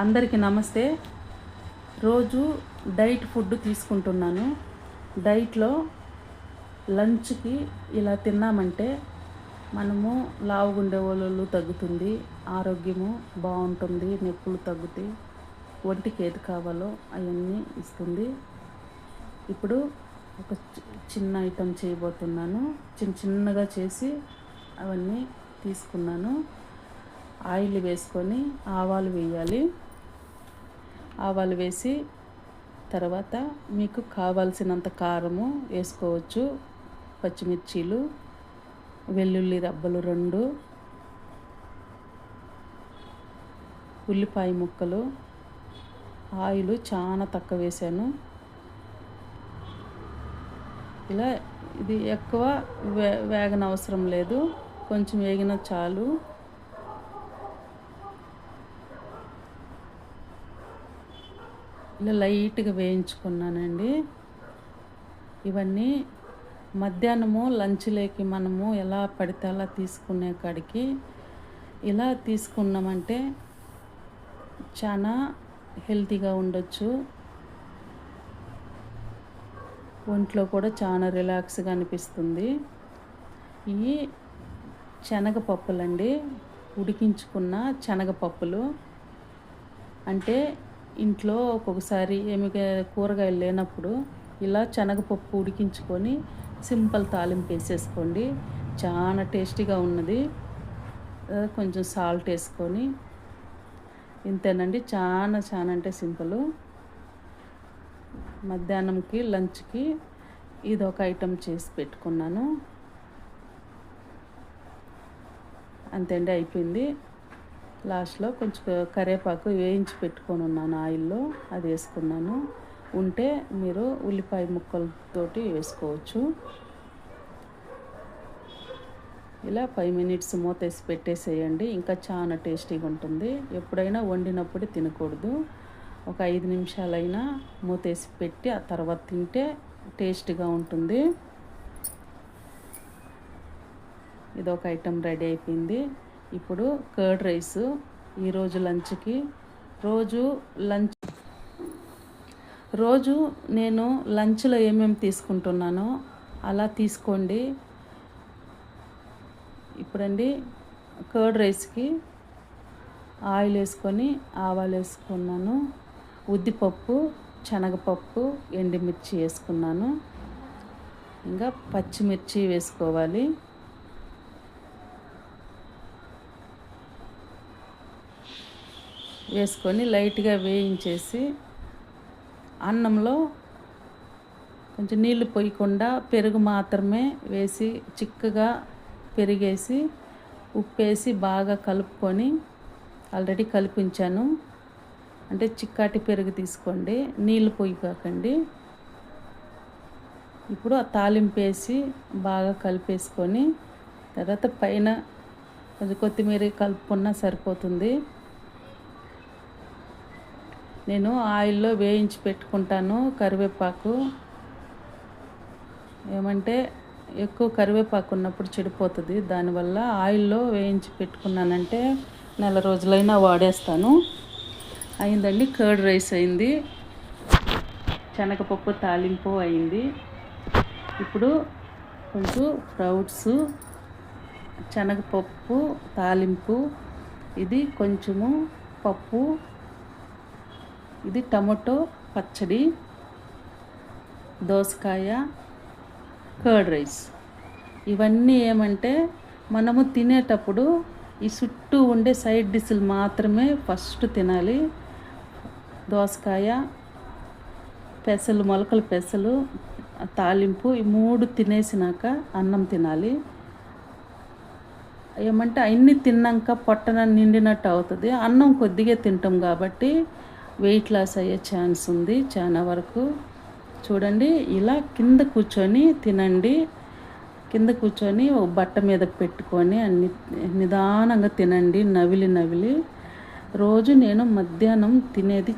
అందరికీ నమస్తే. రోజు డైట్ ఫుడ్ తీసుకుంటున్నాను. డైట్లో లంచ్కి ఇలా తిన్నామంటే మనము లావుగుండే వాళ్ళు తగ్గుతుంది ఆరోగ్యము బాగుంటుంది నొప్పులు తగ్గుతాయి ఒంటికి ఏది కావాలో అవన్నీ ఇస్తుంది. ఇప్పుడు ఒక చిన్న ఐటెం చేయబోతున్నాను. చిన్న చిన్నగా చేసి అవన్నీ తీసుకున్నాను. ఆయిల్ వేసుకొని ఆవాలు వేయాలి. ఆవాలు వేసి తర్వాత మీకు కావాల్సినంత కారము వేసుకోవచ్చు. పచ్చిమిర్చీలు వెల్లుల్లి రబ్బలు రెండు ఉల్లిపాయ ముక్కలు ఆయిల్ చాలా తక్కువ వేసాను. ఇలా ఇది ఎక్కువ వే వేగనవసరం లేదు. కొంచెం వేగిన చాలు. ఇలా లైట్గా వేయించుకున్నానండి. ఇవన్నీ మధ్యాహ్నము లంచ్లోకి మనము ఎలా పడితే అలా తీసుకునే కాడికి. ఇలా తీసుకున్నామంటే చాలా హెల్తీగా ఉండొచ్చు. ఒంట్లో కూడా చాలా రిలాక్స్గా అనిపిస్తుంది. ఈ శనగపప్పులండి. ఉడికించుకున్న శనగపప్పులు. అంటే ఇంట్లో ఒక్కొక్కసారి ఏమి కూరగాయలు లేనప్పుడు ఇలా శనగపప్పు ఉడికించుకొని సింపుల్ తాలింపు వేసేసుకోండి. చాలా టేస్టీగా ఉన్నది. కొంచెం సాల్ట్ వేసుకొని ఇంతేనండి. చాలా చాలా అంటే సింపుల్. మధ్యాహ్నంకి లంచ్కి ఇది ఒక ఐటెం చేసి పెట్టుకున్నాను. అంతే అండి అయిపోయింది. లాస్ట్లో కొంచెం కరివేపాకు వేయించి పెట్టుకొని ఉన్నాను ఆయిల్లో అది వేసుకున్నాను. ఉంటే మీరు ఉల్లిపాయ ముక్కలతోటి వేసుకోవచ్చు. ఇలా ఫైవ్ మినిట్స్ మూత వేసి పెట్టేసేయండి. ఇంకా చాలా టేస్టీగా ఉంటుంది. ఎప్పుడైనా వండినప్పుడు తినకూడదు. ఒక ఐదు నిమిషాలైనా మూతేసి పెట్టి ఆ తర్వాత తింటే టేస్ట్గా ఉంటుంది. ఇది ఒక ఐటెం రెడీ అయిపోయింది. ఇప్పుడు కర్డ్ రైస్ ఈరోజు లంచ్కి. రోజు లంచ్ రోజు నేను లంచ్లో ఏమేమి తీసుకుంటున్నానో అలా తీసుకోండి. ఇప్పుడండి కర్డ్ రైస్కి ఆయిల్ వేసుకొని ఆవాలు వేసుకున్నాను. ఉద్దిపప్పు శనగపప్పు ఎండుమిర్చి వేసుకున్నాను. ఇంకా పచ్చిమిర్చి వేసుకోవాలి. వేసుకొని లైట్గా వేయించేసి అన్నంలో కొంచెం నీళ్ళు పోయకుండా పెరుగు మాత్రమే వేసి చిక్కగా పెరిగేసి ఉప్పేసి బాగా కలుపుకొని ఆల్రెడీ కలిపించాను. అంటే చిక్కాటి పెరుగు తీసుకోండి నీళ్ళు కాకండి. ఇప్పుడు ఆ తాలింపు వేసి బాగా కలిపేసుకొని తర్వాత పైన కొంచెం కొత్తిమీర కలుపుకున్నా సరిపోతుంది. నేను ఆయిల్లో వేయించి పెట్టుకుంటాను కరివేపాకు. ఏమంటే ఎక్కువ కరివేపాకు ఉన్నప్పుడు చెడిపోతుంది. దానివల్ల ఆయిల్లో వేయించి పెట్టుకున్నానంటే నెల రోజులైనా వాడేస్తాను. అయిందండి కర్డ్ రైస్ అయింది. శనగపప్పు తాలింపు అయింది. ఇప్పుడు కొంచెం స్ప్రౌట్స్ శనగపప్పు తాలింపు ఇది కొంచెము పప్పు ఇది టమాటో పచ్చడి దోసకాయ కర్డ్ రైస్. ఇవన్నీ ఏమంటే మనము తినేటప్పుడు ఈ చుట్టూ ఉండే సైడ్ డిష్లు మాత్రమే ఫస్ట్ తినాలి. దోసకాయ పెసలు మొలకల పెసలు తాలింపు ఈ మూడు తినేసినాక అన్నం తినాలి. ఏమంటే అన్నీ తిన్నాక పొట్టన నిండినట్టు అవుతుంది. అన్నం కొద్దిగా తింటాం కాబట్టి వెయిట్ లాస్ అయ్యే ఛాన్స్ ఉంది చాలా వరకు. చూడండి ఇలా కింద కూర్చొని తినండి. కింద కూర్చొని ఒక బట్ట మీద పెట్టుకొని అన్ని నిదానంగా తినండి నవిలి నవిలి. రోజు నేను మధ్యాహ్నం తినేది